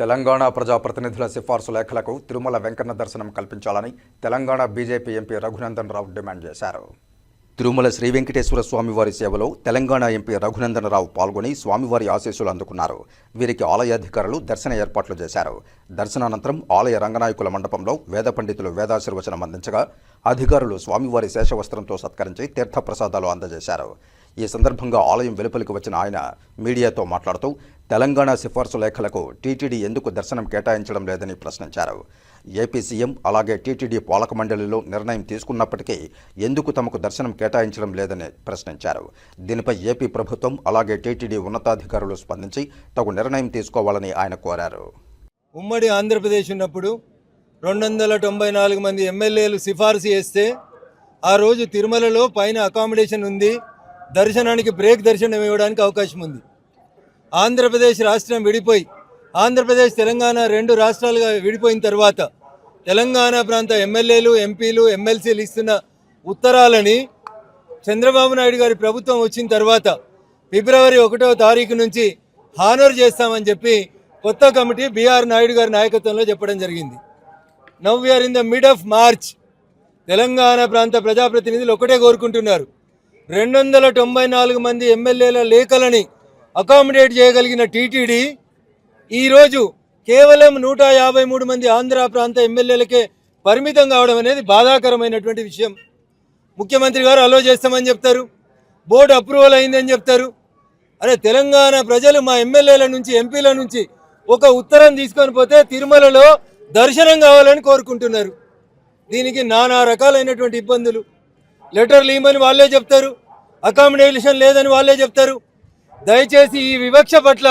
తెలంగాణ ప్రజాప్రతినిధుల సిఫార్సు లేఖలకు తిరుమల వెంకన్న దర్శనం కల్పించాలని Telangana BJP MP Raghunandan Rao demand చేశారు. తిరుమల శ్రీ వెంకటేశ్వర స్వామివారి సేవలో తెలంగాణ ఎంపీ రఘునందన్ రావు పాల్గొని స్వామివారి ఆశీస్సులు అందుకున్నారు. వీరికి ఆలయ అధికారులు దర్శన ఏర్పాట్లు చేశారు. దర్శనానంతరం ఆలయ రంగనాయకుల మండపంలో వేద పండితులు వేదాశీర్వచనం అందించగా అధికారులు స్వామివారి శేషవస్త్రంతో సత్కరించి తీర్థప్రసాదాలు అందజేశారు. ఈ సందర్భంగా ఆలయం వెలుపలికి వచ్చిన ఆయన మీడియాతో మాట్లాడుతూ తెలంగాణ సిఫార్సు లేఖలకు టీటీడీ ఎందుకు దర్శనం కేటాయించడం లేదని ప్రశ్నించారు. ఏపీ సీఎం అలాగే టీటీడీ పాలక మండలిలో నిర్ణయం తీసుకున్నప్పటికీ ఎందుకు తమకు దర్శనం కేటాయించడం లేదని ప్రశ్నించారు. దీనిపై ఏపీ ప్రభుత్వం అలాగే టీటీడీ ఉన్నతాధికారులు స్పందించి తగు నిర్ణయం తీసుకోవాలని ఆయన కోరారు. ఉమ్మడి ఆంధ్రప్రదేశ్ ఉన్నప్పుడు రెండు వందల తొంభై నాలుగు మంది ఎమ్మెల్యేలు సిఫార్సు చేస్తే ఆ రోజు తిరుమలలో పైన అకామిడేషన్ ఉంది. దర్శనానికి బ్రేక్ దర్శనం ఇవ్వడానికి అవకాశం ఉంది. ఆంధ్రప్రదేశ్ రాష్ట్రం విడిపోయి ఆంధ్రప్రదేశ్ తెలంగాణ రెండు రాష్ట్రాలుగా విడిపోయిన తర్వాత తెలంగాణ ప్రాంత ఎమ్మెల్యేలు ఎంపీలు ఎమ్మెల్సీలు ఇస్తున్న ఉత్తరాలని చంద్రబాబు నాయుడు గారి ప్రభుత్వం వచ్చిన తర్వాత ఫిబ్రవరి ఒకటో తారీఖు నుంచి హానర్ చేస్తామని చెప్పి కొత్త కమిటీ బీఆర్ నాయుడు గారి నాయకత్వంలో చెప్పడం జరిగింది. Now we are in the mid of March. Telangana ప్రాంత ప్రజాప్రతినిధులు ఒకటే కోరుకుంటున్నారు. రెండు వందల తొంభై నాలుగు మంది ఎమ్మెల్యేల లేఖలని అకామిడేట్ చేయగలిగిన టీటీడీ ఈరోజు కేవలం నూట యాభై మూడు మంది ఆంధ్ర ప్రాంత ఎమ్మెల్యేలకే పరిమితం కావడం అనేది బాధాకరమైనటువంటి విషయం. ముఖ్యమంత్రి గారు అలో చేస్తామని చెప్తారు. బోర్డు అప్రూవల్ అయిందని చెప్తారు. అరే తెలంగాణ ప్రజలు మా ఎమ్మెల్యేల నుంచి ఎంపీల నుంచి ఒక ఉత్తరం తీసుకొని పోతే తిరుమలలో దర్శనం కావాలని కోరుకుంటున్నారు. దీనికి నానా రకాలైనటువంటి ఇబ్బందులు. లెటర్లు ఇవ్వమని వాళ్ళే చెప్తారు. అకామిడేషన్ లేదని వాళ్ళే చెప్తారు. దయచేసి ఈ వివక్ష పట్ల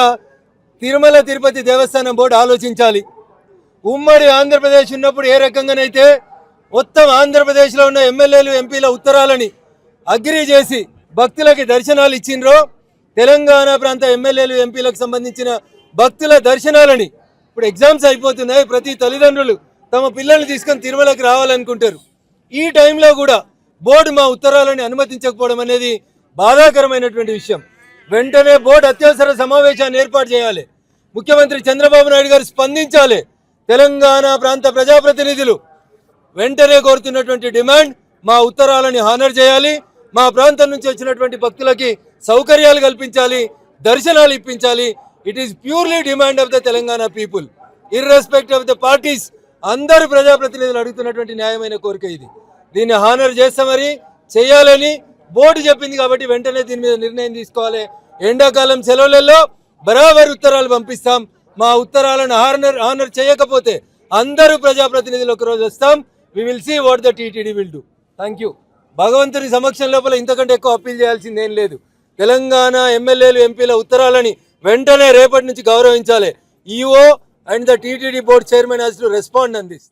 తిరుమల తిరుపతి దేవస్థానం బోర్డు ఆలోచించాలి. ఉమ్మడి ఆంధ్రప్రదేశ్ ఉన్నప్పుడు ఏ రకంగానైతే మొత్తం ఆంధ్రప్రదేశ్లో ఉన్న ఎమ్మెల్యేలు ఎంపీల ఉత్తరాలని అగ్రి చేసి భక్తులకి దర్శనాలు ఇచ్చిండ్రో తెలంగాణ ప్రాంత ఎమ్మెల్యేలు ఎంపీలకు సంబంధించిన భక్తుల దర్శనాలని ఇప్పుడు ఎగ్జామ్స్ అయిపోతున్నాయి. ప్రతి తల్లిదండ్రులు తమ పిల్లల్ని తీసుకొని తిరుమలకి రావాలనుకుంటారు. ఈ టైంలో కూడా బోర్డు మా ఉత్తరాలని అనుమతించకపోవడం అనేది బాధాకరమైనటువంటి విషయం. వెంటనే బోర్డు అత్యవసర సమావేశాన్ని ఏర్పాటు చేయాలి. ముఖ్యమంత్రి చంద్రబాబు నాయుడు గారు స్పందించాలి. తెలంగాణ ప్రాంత ప్రజాప్రతినిధులు వెంటనే కోరుతున్నటువంటి డిమాండ్ మా ఉత్తరాలని హానర్ చేయాలి. మా ప్రాంతం నుంచి వచ్చినటువంటి భక్తులకి సౌకర్యాలు కల్పించాలి. దర్శనాలు ఇప్పించాలి. It is purely demand of the Telangana people irrespect of the parties అందరు ప్రజాప్రతినిధులు అడుగుతున్నటువంటి న్యాయమైన కోరిక ఇది. దీన్ని హానర్ చేస్తే మరి. చేయాలని బోర్డు చెప్పింది కాబట్టి వెంటనే దీని మీద నిర్ణయం తీసుకోవాలి. ఎండాకాలం సెలవులలో బరాబర్ ఉత్తరాలు పంపిస్తాం. మా ఉత్తరాలను హానర్ ఆనర్ చేయకపోతే అందరూ ప్రజాప్రతినిధులు ఒకరోజు వస్తాం. We will see what the TTD will do thank you భగవంతుని సమక్షం లోపల ఇంతకంటే ఎక్కువ అప్పీల్ చేయాల్సింది ఏం లేదు. తెలంగాణ ఎమ్మెల్యేలు ఎంపీల ఉత్తరాలని వెంటనే రేపటి నుంచి గౌరవించాలి. EO and the TTD board chairman has to respond అందిస్